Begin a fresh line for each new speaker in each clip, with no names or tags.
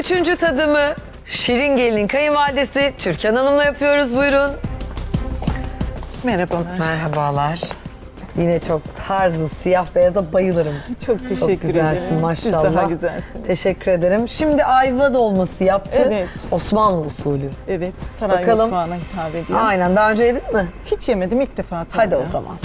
Üçüncü tadımı Şirin Gelin kayınvalidesi Türkan Hanım'la yapıyoruz. Buyurun.
Merhabalar.
Merhabalar. Yine çok tarzı, siyah beyaza bayılırım.
Çok teşekkür
Çok güzelsin
ederim.
maşallah.
Siz daha güzelsiniz.
Teşekkür ederim. Şimdi ayva dolması yaptı.
Evet.
Osmanlı usulü.
Evet, saray
Bakalım.
mutfağına hitap ediyor.
Aynen. Daha önce yedin mi?
Hiç yemedim, ilk defa tadacağım.
Hadi o zaman.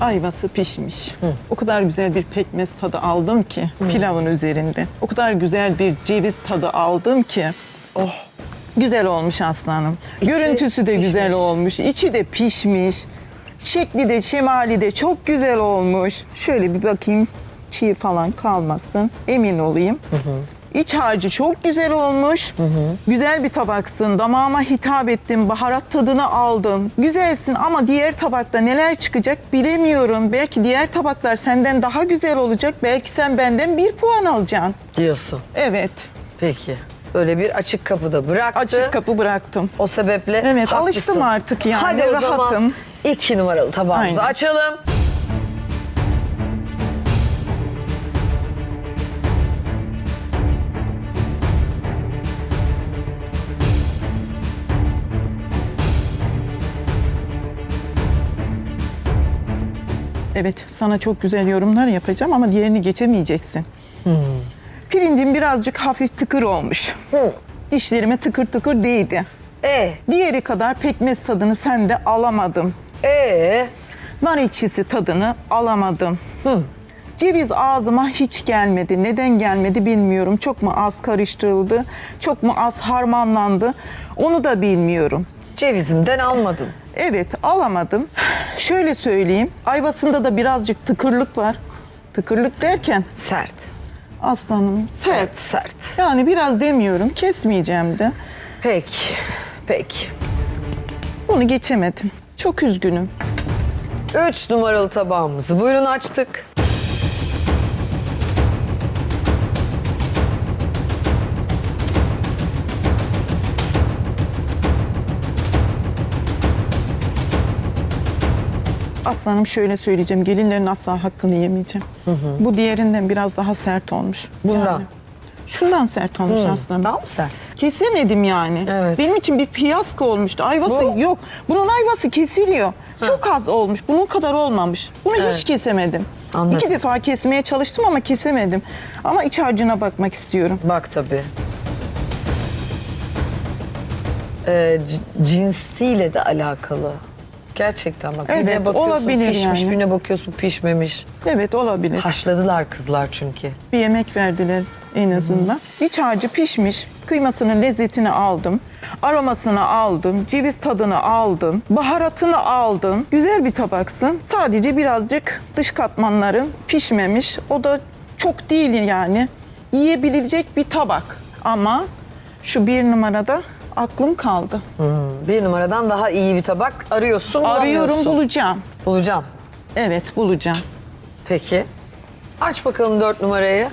Ayvası pişmiş. O kadar güzel bir pekmez tadı aldım ki pilavın üzerinde. O kadar güzel bir ceviz tadı aldım ki. Oh, güzel olmuş aslanım.
İçi
Görüntüsü de güzel
pişmiş.
olmuş. içi de pişmiş. Şekli de şemali de çok güzel olmuş. Şöyle bir bakayım çiğ falan kalmasın. Emin olayım. İç harcı çok güzel olmuş. Güzel bir tabaksın. Damağıma hitap ettim. Baharat tadını aldım. Güzelsin ama diğer tabakta neler çıkacak bilemiyorum. Belki diğer tabaklar senden daha güzel olacak. Belki sen benden bir puan alacaksın.
Diyorsun.
Evet.
Peki. Böyle bir açık kapıda bıraktı.
Açık kapı bıraktım.
O sebeple
Evet,
haklısın.
alıştım artık yani,
Hadi o zaman
rahatım.
iki numaralı tabağımızı
Aynen.
açalım.
Evet, sana çok güzel yorumlar yapacağım ama diğerini geçemeyeceksin. Pirincim birazcık hafif tıkır olmuş. Dişlerime tıkır tıkır değdi.
E,
Diğeri kadar pekmez tadını sende alamadım.
e,
Nar ekşisi tadını alamadım. Ceviz ağzıma hiç gelmedi. Neden gelmedi bilmiyorum. Çok mu az karıştırıldı, çok mu az harmanlandı onu da bilmiyorum.
cevizimden almadın.
Evet alamadım. Şöyle söyleyeyim. Ayvasında da birazcık tıkırlık var. Tıkırlık derken
Sert.
aslanım sert.
Sert.
Yani biraz demiyorum kesmeyeceğim de.
Peki, peki.
Bunu geçemedim. Çok üzgünüm.
Üç numaralı tabağımızı buyurun açtık.
Aslanım şöyle söyleyeceğim. Gelinlerin asla hakkını yemeyeceğim. Bu diğerinden biraz daha sert olmuş.
Bundan.
Yani şundan sert olmuş aslanım.
Daha mı sert?
Kesemedim yani.
Evet.
Benim için bir fiyasko olmuştu. Ayvası
Bu-
yok. Bunun ayvası kesiliyor. Çok az olmuş. Bunun kadar olmamış. Bunu
Evet.
hiç kesemedim.
Anladım.
İki defa kesmeye çalıştım ama kesemedim. Ama iç harcına bakmak istiyorum.
Bak tabii. Ee, cinsiyle de alakalı. Gerçekten bak
Evet,
bakıyorsun
olabilir
pişmiş,
yani.
birine bakıyorsun pişmemiş.
Evet olabilir.
Haşladılar kızlar çünkü.
Bir yemek verdiler en azından. İç harcı pişmiş. Kıymasının lezzetini aldım. Aromasını aldım. Ceviz tadını aldım. Baharatını aldım. Güzel bir tabaksın. Sadece birazcık dış katmanların pişmemiş. O da çok değil yani. Yiyebilecek bir tabak. Ama şu bir numarada aklım kaldı.
Bir numaradan daha iyi bir tabak arıyorsun,
Arıyorum
bulamıyorsun.
bulacağım.
Bulacaksın.
Evet bulacağım.
Peki. Aç bakalım dört numarayı.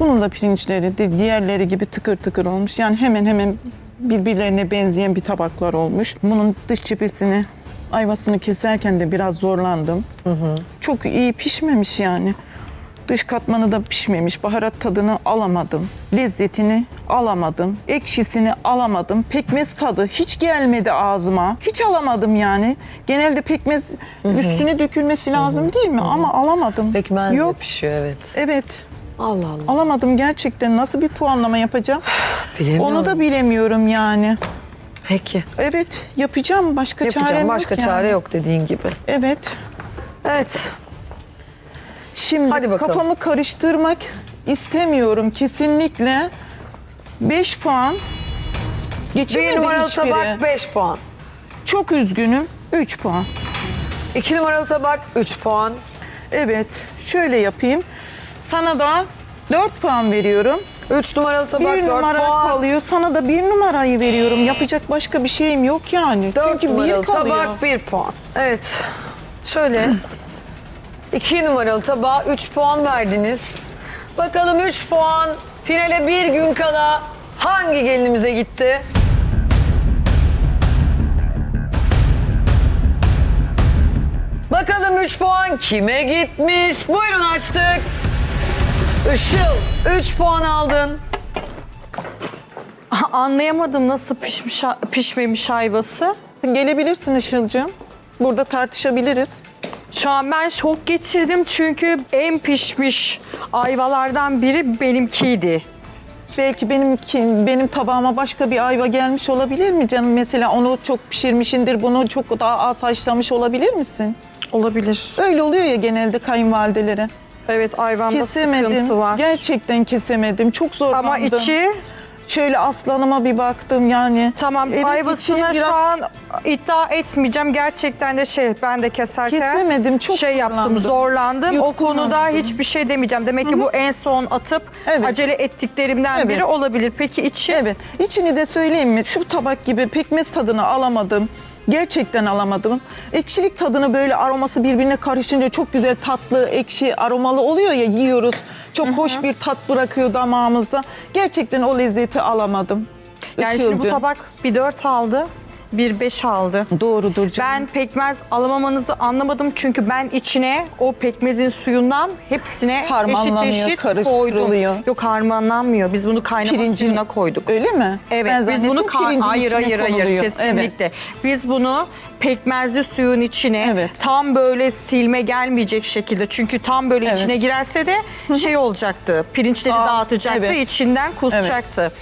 Bunun da pirinçleri diğerleri gibi tıkır tıkır olmuş. Yani hemen hemen birbirlerine benzeyen bir tabaklar olmuş. Bunun dış cephesini, ayvasını keserken de biraz zorlandım. Çok iyi pişmemiş yani. Dış katmanı da pişmemiş. Baharat tadını alamadım. Lezzetini alamadım. Ekşisini alamadım. Pekmez tadı hiç gelmedi ağzıma. Hiç alamadım yani. Genelde pekmez üstüne dökülmesi lazım değil mi? Ama alamadım.
Pekmez de
Yok.
pişiyor evet.
Evet.
Allah Allah.
Alamadım gerçekten. Nasıl bir puanlama yapacağım?
Bilemiyorum.
Onu da bilemiyorum yani.
Peki.
Evet, yapacağım. Başka
Yapacağım.
çarem
Başka
yok
çare
yani.
yok dediğin gibi.
Evet.
Evet.
Şimdi
Hadi bakalım.
kafamı karıştırmak istemiyorum kesinlikle. 5 puan. Geçemedi
Bir numaralı
hiçbiri.
tabak 5 puan.
Çok üzgünüm. 3 puan.
İki numaralı tabak 3 puan.
Evet, şöyle yapayım. Sana da 4 puan veriyorum.
Üç numaralı tabak
bir
4
numara
puan.
kalıyor. Sana da bir numarayı veriyorum. Yapacak başka bir şeyim yok yani.
4
Çünkü bir
numaralı
kalıyor.
tabak 1 puan. Evet. Şöyle. 2 numaralı tabağa 3 puan verdiniz. Bakalım 3 puan finale bir gün kala hangi gelinimize gitti? Bakalım 3 puan kime gitmiş? Buyurun açtık. Işıl 3 puan aldın.
Anlayamadım nasıl pişmiş pişmemiş ayvası.
Gelebilirsin Işıl'cığım. Burada tartışabiliriz.
Şu an ben şok geçirdim çünkü en pişmiş ayvalardan biri benimkiydi.
Belki benim benim tabağıma başka bir ayva gelmiş olabilir mi canım? Mesela onu çok pişirmişindir, bunu çok daha az haşlamış olabilir misin?
Olabilir.
Öyle oluyor ya genelde kayınvalidelere.
Evet ayvanda
Kesemedim.
sıkıntı var.
Gerçekten kesemedim. Çok zorlandım.
Ama içi
Şöyle aslanıma bir baktım yani.
tamam
Evet,
ayvasına
içini
şu
biraz
an iddia etmeyeceğim. Gerçekten de şey ben de keserken
Kesemedim, çok
şey yaptım
zorlandım.
zorlandım. O konuda
kullandım.
hiçbir şey demeyeceğim. Demek ki bu en son atıp
Evet.
acele ettiklerimden
Evet.
biri olabilir. Peki içi?
Evet. İçini de söyleyeyim mi? Şu tabak gibi pekmez tadını alamadım. Gerçekten alamadım. Ekşilik tadını böyle aroması birbirine karışınca çok güzel tatlı, ekşi, aromalı oluyor ya yiyoruz. Çok hoş bir tat bırakıyor damağımızda. Gerçekten o lezzeti alamadım.
Yani şimdi bu tabak bir 4 aldı, bir 5 aldı.
Doğrudur canım.
Ben pekmez alamamanızı anlamadım çünkü ben içine o pekmezin suyundan hepsine eşit
Harmanlanıyor,
eşit
karıştırılıyor.
koydum. Yok harmanlanmıyor. Biz bunu kaynama
Pirincin-
suyuna koyduk.
Öyle mi?
Evet
Ben
biz
zannettim
bunu kar-
pirincin
hayır
içine
hayır hayır
konuluyor.
kesinlikle. Biz bunu pekmezli suyun içine
Evet.
tam böyle silme gelmeyecek şekilde çünkü tam böyle
Evet.
içine girerse de şey olacaktı. Pirinçleri
Aa,
dağıtacaktı,
evet.
içinden kusacaktı.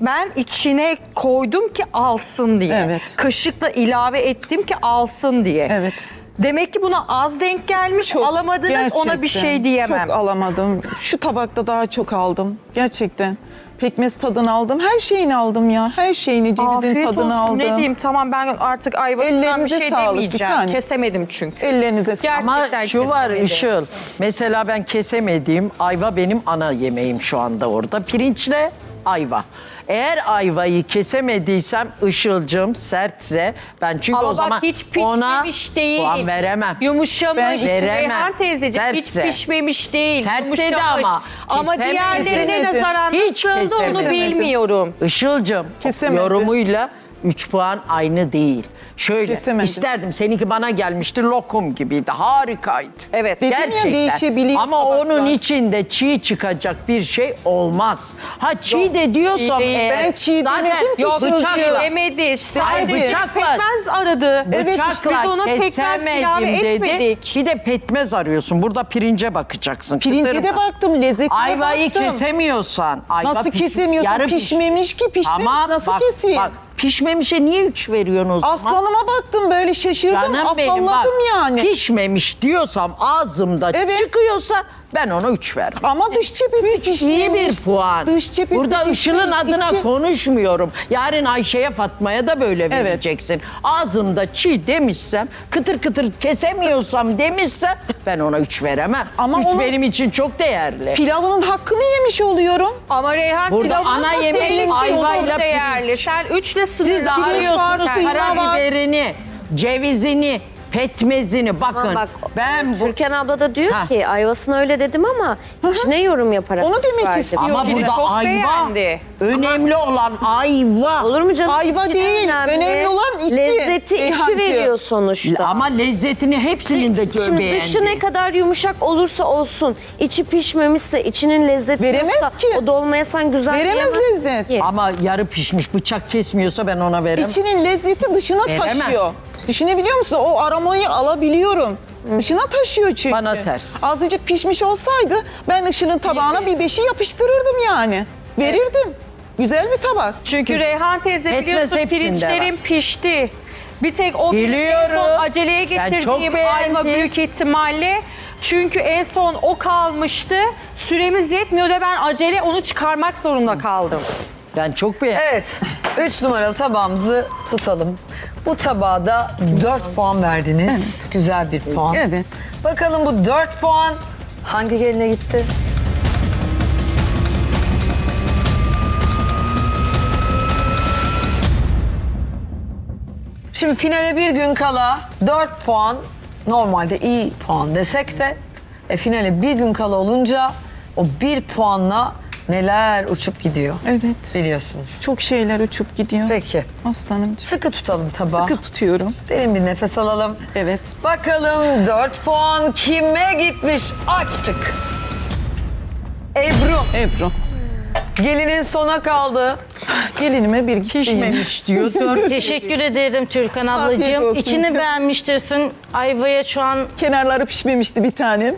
Ben içine koydum ki alsın diye.
Evet.
Kaşıkla ilave ettim ki alsın diye.
Evet.
Demek ki buna az denk gelmiş,
Çok,
alamadınız ona bir
gerçekten
şey diyemem.
Çok alamadım. Şu tabakta daha çok aldım. Gerçekten. Pekmez tadını aldım. Her şeyini aldım ya. Her şeyini, cevizin
Afiyet
tadını
olsun
aldım.
ne diyeyim tamam ben artık ayvasından bir
Ellerinize
şey
sağlık, bir
demeyeceğim.
tane.
Kesemedim çünkü.
Ellerinize sağlık.
Gerçekten
Ama şu var. Işıl. Mesela ben kesemediğim ayva benim ana yemeğim şu anda orada. Pirinçle ayva. Eğer ayvayı kesemediysem Işıl'cım sertse ben çünkü
Ama
o zaman
hiç
ona
pişmemiş değil.
puan veremem.
Yumuşamış.
Ben
veremem.
Reyhan teyzeciğim hiç
Sertse.
pişmemiş değil.
Sert
yumuşamış.
dedi ama.
Ama diğerlerine
Kesemedi.
nazaran
Hiç
nasıldı onu bilmiyorum.
Işıl'cım
Kesemedi.
yorumuyla 3 puan aynı değil. Şöyle
Kesemedi.
isterdim seninki bana gelmişti lokum gibiydi harikaydı.
Evet.
Dedim ya,
Gerçekten.
değişebiliyor
Ama
tabaklar.
onun içinde çiğ çıkacak bir şey olmaz. Ha çiğ de diyorsam
çiğ değil.
eğer
Ben çiğ
zaten
demedim ki
Yok
bıçakla,
demedi. Sadece
bıçakla-
pekmez aradı.
Evet,
bıçakla
biz ona pekmez ilave
kesemedim dedi.
etmedik.
Bir de pekmez arıyorsun. Burada pirince bakacaksın.
Pirince de
mı?
baktım, lezzetine
Ayvayı
baktım.
kesemiyorsan. Ayva
Nasıl
piş-
kesemiyorsun?
yarı piş-
Pişmemiş ki, pişmemiş
Tamam,
nasıl
bak,
keseyim?
Bak, pişmemişe niye üç veriyorsun o zaman?
Aslanıma baktım böyle şaşırdım,
Canım benim bak
afalladım yani.
pişmemiş diyorsam ağzımda
Evet.
çıkıyorsa ben ona üç veririm.
Ama dış cephesi pişmemiş.
İyi bir puan.
Dış cephesi
Burada Işıl'ın adına
içi-
konuşmuyorum. Yarın Ayşe'ye Fatma'ya da böyle
Evet.
vereceksin. Ağzımda çiğ demişsem, kıtır kıtır kesemiyorsam demişsem ben ona üç veremem.
Ama
üç
onu-
benim için çok değerli.
Pilavının hakkını yemiş oluyorum.
Ama Reyhan
Burada
pilavı
ana yemeği ayvayla
değerli.
pirinç.
Sen üçle
Siz
sınırlandın.
arıyorsunuz karabiberini, cevizini, petmezini. Bakın
bak
ben bu...
Türkan abla da diyor
Ha.
ki ayvasına öyle dedim ama içine yorum yaparak
Onu demek
verdim.
istiyor.
Ama
Yok,
burada
çok
ayva.
beğendi.
Önemli olan ayva.
Olur mu canım?
Ayva
İçi
değil, önemli olan içi,
Lezzeti içi
Reyhancığım.
veriyor sonuçta.
Ama lezzetini hepsinin de gö-
Şimdi
beğendi.
dışı ne kadar yumuşak olursa olsun, içi pişmemişse, içinin lezzeti
Veremez
yoksa
ki.
o dolmaya sen güzel
Veremez
diyemezsin
lezzet.
ki.
Ama yarı pişmiş bıçak kesmiyorsa ben ona veremem.
İçinin lezzeti dışına
Veremem.
taşıyor. Düşünebiliyor musun? O aromayı alabiliyorum. Dışına taşıyor çünkü.
Bana ters.
Azıcık pişmiş olsaydı ben Işıl'ın tabağına bir beşi yapıştırırdım yani. Verirdim. Güzel bir tabak.
Çünkü Reyhan teyze
Etmez
biliyorsun
hepsinde
pirinçlerin pişti. Bir tek o benim en
Biliyorum.
son aceleye
Ben çok
getirdiğim
beğendim.
ayva büyük ihtimalle. Çünkü en son o kalmıştı. Süremiz yetmiyor da ben acele onu çıkarmak zorunda kaldım.
Ben çok beğendim.
Evet. 3 numaralı tabağımızı tutalım. Bu tabağa da 4 puan verdiniz. Evet. Güzel bir puan.
Evet.
Bakalım bu 4 puan hangi geline gitti? Şimdi finale bir gün kala 4 puan normalde iyi puan desek de e, finale bir gün kala olunca o bir puanla neler uçup gidiyor
Evet.
biliyorsunuz.
Çok şeyler uçup gidiyor.
Peki
Aslanımcığım.
sıkı tutalım tabağı.
Sıkı tutuyorum.
Derin bir nefes alalım.
Evet.
Bakalım 4 puan kime gitmiş? Açtık. Ebru.
Ebru.
Gelinin sona kaldı.
Gelinime bir.
Pişmemiş diyor. Dört
Teşekkür ederim Türkan
Afiyet
ablacığım.
olsun.
İçini beğenmiştirsin. Ayvaya şu an
Kenarları pişmemişti bir tanem.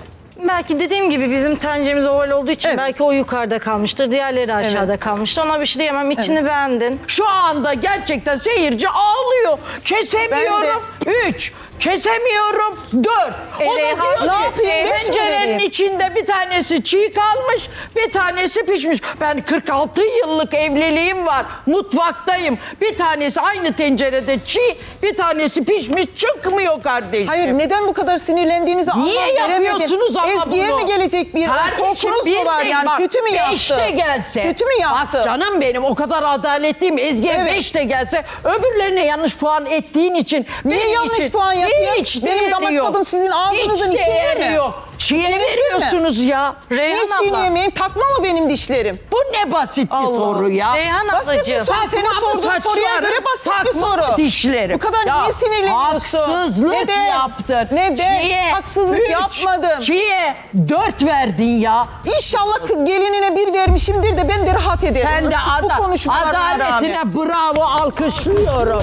Belki dediğim gibi bizim tenceremiz oval olduğu için
Evet.
belki o yukarıda kalmıştır. Diğerleri aşağıda kalmıştır. Ona bir şey diyemem. İçini beğendin.
Şu anda gerçekten seyirci ağlıyor. Kesemiyorum. Üç. Kesemiyorum. Dört. O da
Ele-
diyor
Ne
ki,
yapayım, beş mi
tencerenin
vereyim?
içinde bir tanesi çiğ kalmış, bir tanesi pişmiş. Ben 46 yıllık evliliğim var. Mutfaktayım. Bir tanesi aynı tencerede çiğ, bir tanesi pişmiş çıkmıyor kardeşim.
Hayır neden bu kadar sinirlendiğinizi
Niye
anlam veremedim.
yapıyorsunuz ama
Ezgi'ye
bunu?
mi gelecek bir
Kardeşim,
korkunuz mu var yani?
bak,
Kötü mü yaptı?
Beş de gelse.
Kötü mü yaptı?
Bak canım benim o kadar adaletliyim. Ezgi'ye
Evet.
beş de gelse öbürlerine yanlış puan ettiğin için.
Niye
benim
yanlış
için
puan yapıyor?
Hiç
Benim
değeri
damak
yok.
tadım sizin ağzınızın
hiç
içinde
değeri
mi?
yok. Çiğe
İçinizde mi?
veriyorsunuz ya.
Reyhan
Hiç
abla.
çiğneyemeyim. Takma mı benim dişlerim?
Bu ne basit bir
Allah.
soru ya.
Reyhan
Basit bir
ablacığım.
soru. Senin
Takma mı
sorduğun soruya göre basit bir
takma mı
soru.
dişlerim.
Bu kadar
Ya,
niye sinirleniyorsun?
Haksızlık
Neden?
yaptın.
Neden? Haksızlık yapmadım.
Çiğe dört verdin ya.
İnşallah kı- gelinine bir vermişimdir de ben de rahat ederim.
Sen de
Bu
ada
konuşmalarına rağmen.
adaletine bravo alkışlıyorum.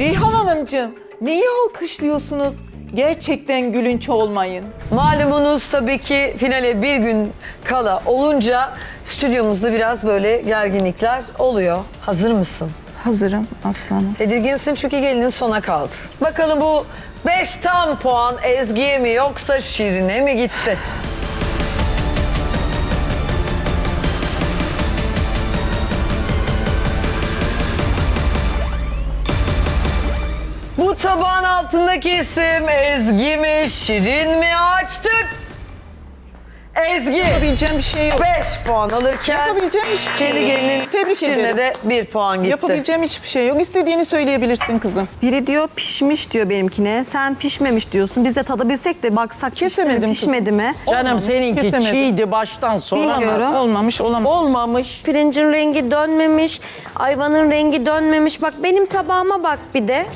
Reyhan Hanımcığım neyi alkışlıyorsunuz? Gerçekten gülünç olmayın.
Malumunuz tabii ki finale bir gün kala olunca stüdyomuzda biraz böyle gerginlikler oluyor. Hazır mısın?
Hazırım aslanım.
Tedirginsin çünkü gelinin sona kaldı. Bakalım bu 5 tam puan Ezgi'ye mi yoksa Şirin'e mi gitti? Bu tabağın altındaki isim Ezgi mi, Şirin mi açtık? Ezgi
Yapabileceğim bir şey yok.
5 puan alırken
Yapabileceğim hiçbir şey
kendi
yok.
gelinin
Tebrik
Şirin'e
ederim.
de 1 puan gitti.
Yapabileceğim hiçbir şey yok. İstediğini söyleyebilirsin kızım.
Biri diyor pişmiş diyor benimkine. Sen pişmemiş diyorsun. Biz de tadabilsek de baksak pişti mi,
Kesemedim
pişmedi
kızım.
mi?
Canım
Olmamış,
seninki
kesemedim.
çiğdi baştan sona.
Bilmiyorum.
Olmamış, olamamış.
Olmamış.
Pirincin rengi dönmemiş, ayvanın rengi dönmemiş. Bak benim tabağıma bak bir de.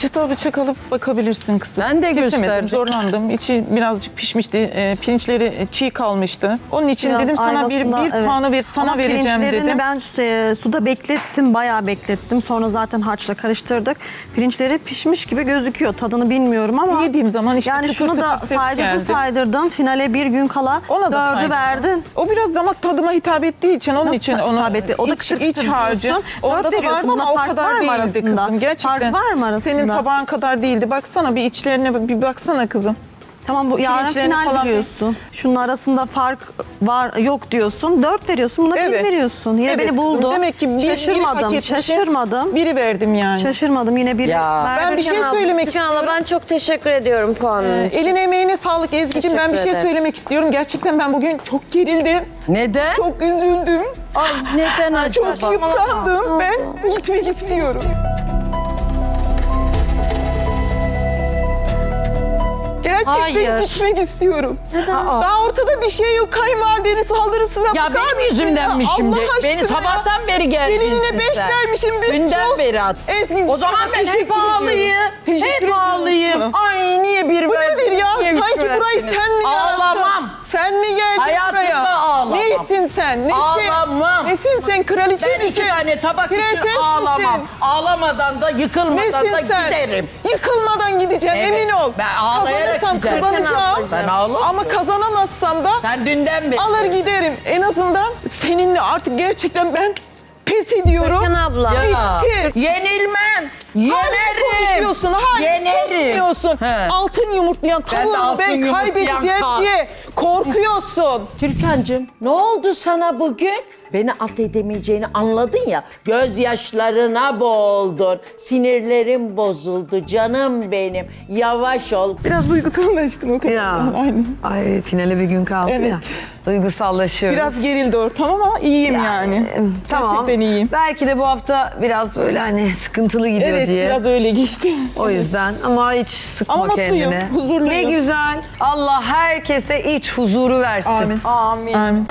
Çatal bıçak alıp bakabilirsin kızım.
Ben de
Kesemedim,
gösterdim.
zorlandım. İçi birazcık pişmişti. E, pirinçleri e, çiğ kalmıştı. Onun için
Biraz
dedim sana bir,
ayvasında,
bir
evet.
puanı ver, sana
Ama
vereceğim
pirinçlerini
dedim.
ben e, suda beklettim, bayağı beklettim. Sonra zaten harçla karıştırdık. Pirinçleri pişmiş gibi gözüküyor. Tadını bilmiyorum ama.
Yediğim zaman işte
Yani
tıkır
şunu da
tıkır ses
saydırdın
geldi.
saydırdın. Finale bir gün kala
Ona da
dördü
saydım.
verdin.
O biraz damak tadıma hitap ettiği için onun
Nasıl
için onu
hitap etti? O da
iç,
kıtır
iç
kıtır
harcı.
diyorsun.
Orada
Dört
da
veriyorsun.
vardı ama o
fark var
kadar
mı
değildi
arasında?
kızım. Gerçekten.
Fark var mı arasında?
Senin tabağın kadar değildi. Baksana bir içlerine bir baksana kızım.
Tamam bu yarın
Pirinçlerini
final
falan
diyorsun. Şunun arasında fark var yok diyorsun. Dört veriyorsun buna
Evet.
bir veriyorsun. Yine
Evet
beni
kızım,
buldu.
Demek ki bir, biri hak
şaşırmadım.
etmişsin,
şaşırmadım.
Biri verdim yani.
Şaşırmadım. Yine bir
Ya.
Ben bir şey
Türkan abla,
söylemek
Türkan abla,
istiyorum.
ben çok teşekkür ediyorum puanın için.
Eline emeğine sağlık Ezgi'cim. Ben bir
Teşekkür
şey
ederim.
söylemek istiyorum. Gerçekten ben bugün çok gerildim.
Neden?
Çok üzüldüm.
Ay, neden acaba?
Çok yıprandım. Ben gitmek istiyorum. Gerçekten
Hayır.
gitmek istiyorum.
Aa.
Daha ortada bir şey yok. Kayınvalidenin saldırısına
Ya
bakar
benim
mısın
yüzümden mi şimdi?
Allah
Beni
aşkına ya.
sabahtan beri geldin
Gelinine beş
sen.
vermişim. Bir
Dünden
sus.
beri at.
Ezgi'cim,
O zaman
sana
ben
teşekkür
hep ağlayayım.
ediyorum. Teşekkür
Hep
ediyorum
ağlayayım. Ay niye bir
Bu
verdiniz,
nedir ya?
niye üç
Sanki burayı sen mi yarattın?
Ağlamam.
Sen mi geldin
Hayatımda
buraya?
ağlamam.
Neysin sen? Nesin?
Ağlamam.
Nesin sen? Kraliçe
Ben
misin?
iki tane tabak
Prenses
için ağlamam.
misin?
Ağlamadan da yıkılmadan
Nesin
da
sen?
giderim.
Yıkılmadan gideceğim
Evet.
emin ol.
Ben ağlayarak
Kazanırsam kazanacağım.
Ben ağlamam.
Ama kazanamazsam da
Sen dünden beri.
alır giderim. En azından seninle artık gerçekten ben pes ediyorum.
Türkan abla.
Ya,
Bitti.
Yenilmem. Yenerim.
konuşuyorsun, hala
Yenerim.
susmuyorsun.
He.
Altın yumurtlayan
Ben de
tavuğu
altın
ben,
yumurtlayan
kaybedeceğim diye Korkuyorsun.
Türkan'cığım ne oldu sana bugün? Beni at edemeyeceğini anladın ya. Gözyaşlarına boğuldun. Sinirlerim bozuldu canım benim. Yavaş ol.
Biraz duygusallaştım o kadar.
Ya.
Aynen.
Ay finale bir gün kaldı
Evet.
ya. Duygusallaşıyoruz.
Biraz gerildi ortam ama iyiyim yani.
Tamam.
Gerçekten iyiyim.
Belki de bu hafta biraz böyle hani sıkıntılı gidiyor
Evet
diye.
biraz öyle geçti.
O yüzden ama hiç sıkma
Ama mutluyum,
kendini.
huzurluyum.
Ne güzel. Allah herkese iç huzuru versin.
Amin. Amin. Amin.